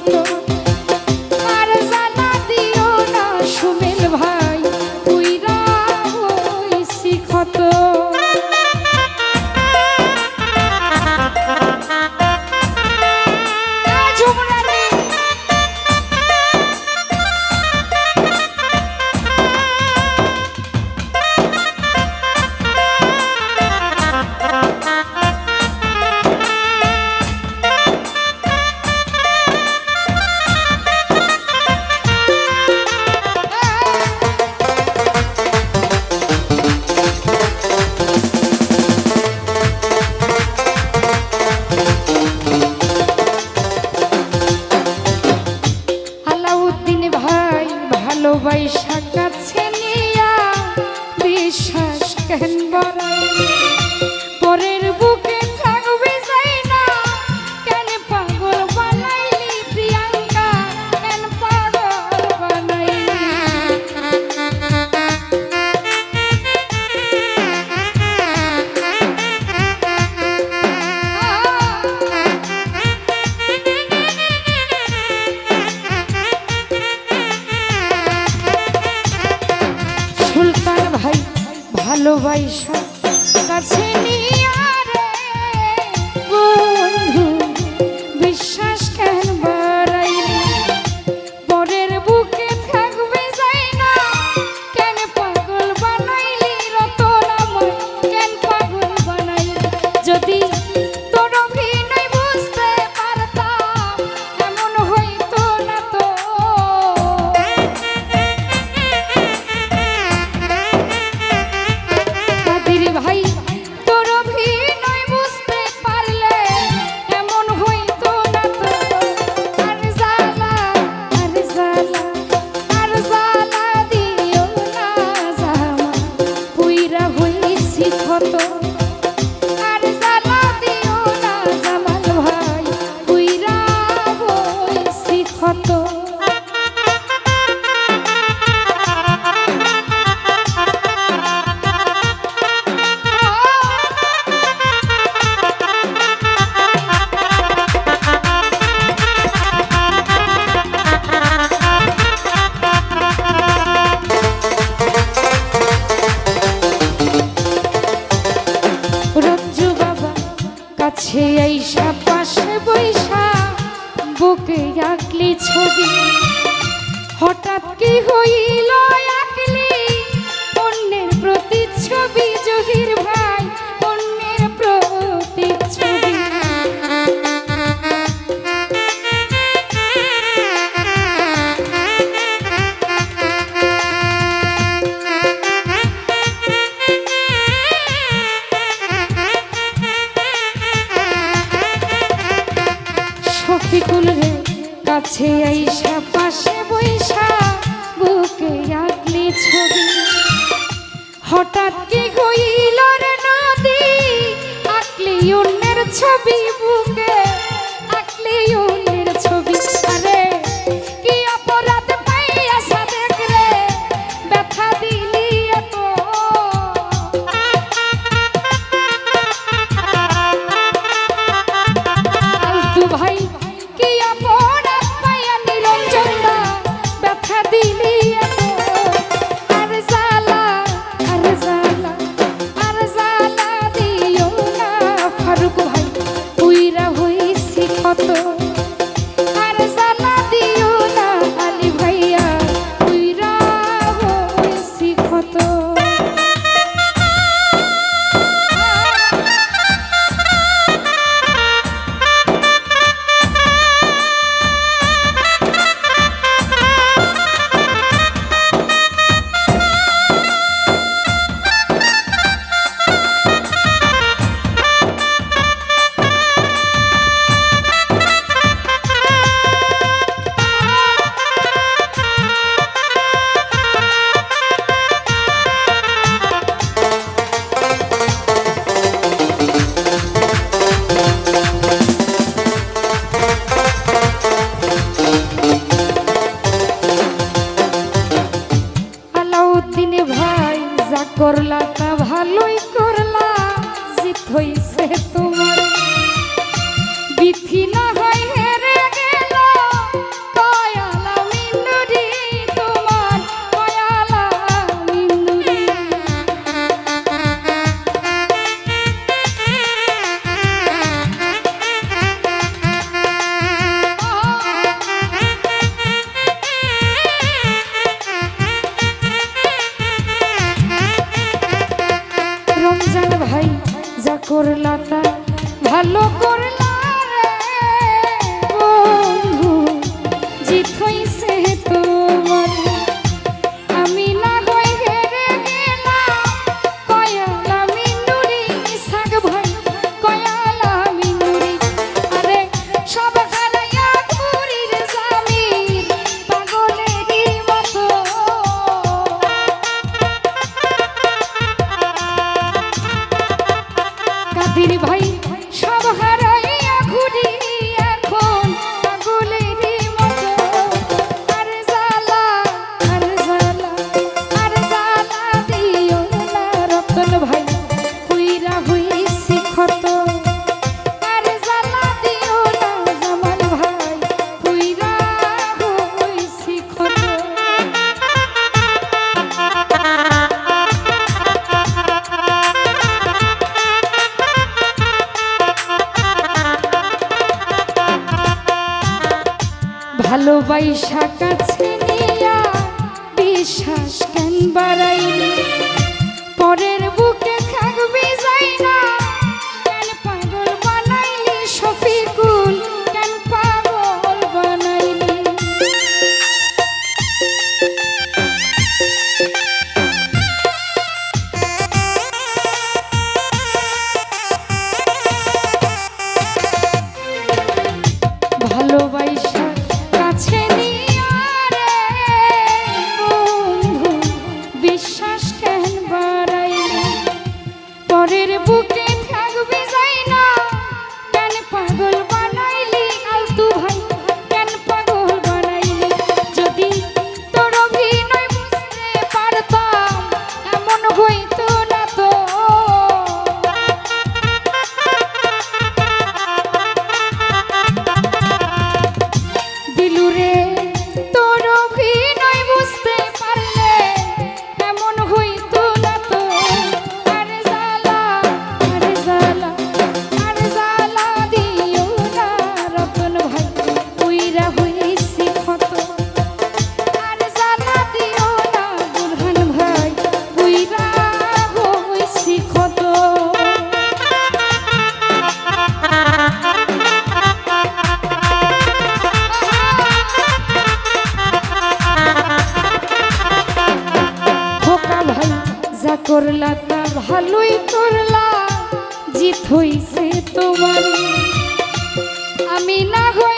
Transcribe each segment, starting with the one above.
foto. আশা কাছে নিয়া বিশ্বাস কেন বড় ভালোবাসা কাছে I don't know. ছবি বুকে আঁকলি উনির ছবি আরে কি অপরাধ পাইয়া সাদেক রে? ব্যথা দিলি এত। আলতু ভাই, কি অপরাধ পাইয়া নিরঞ্জন ব্যথা দিলি বৈশাখ করলা তা ভালোই করলা জিত হইছে তোমার আমি না হই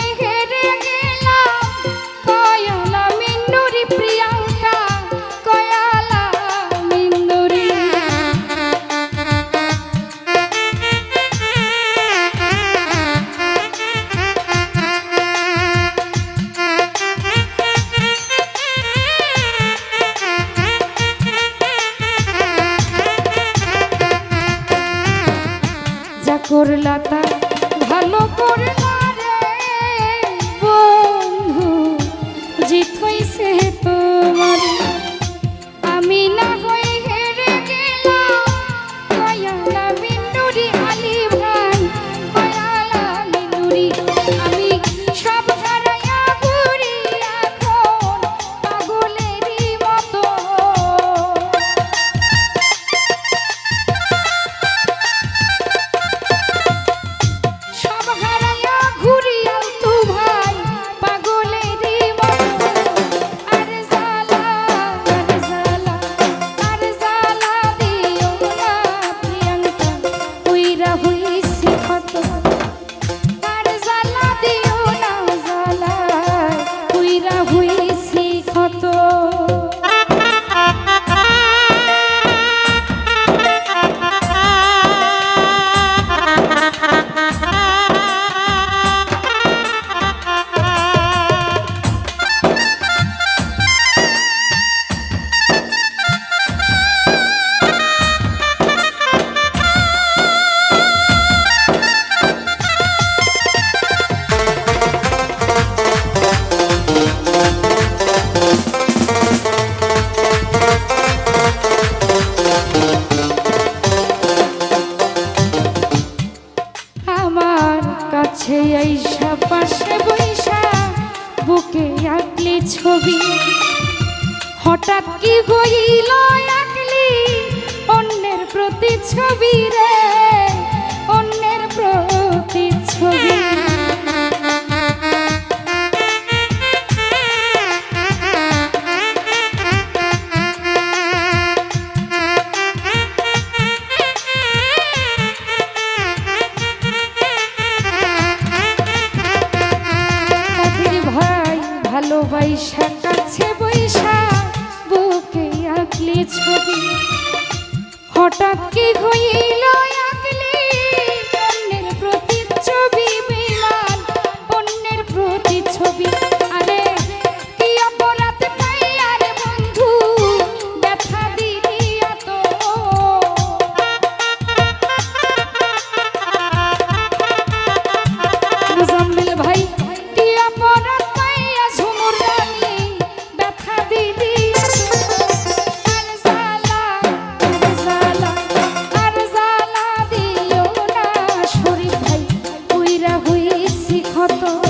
কাছে আইসা পাশে বৈশা, বুকে আঁকলি ছবি। হঠাৎ কি হইল আঁকলি অন্যের প্রতি ছবি রে, অন্যের প্রতি ছবি হতো।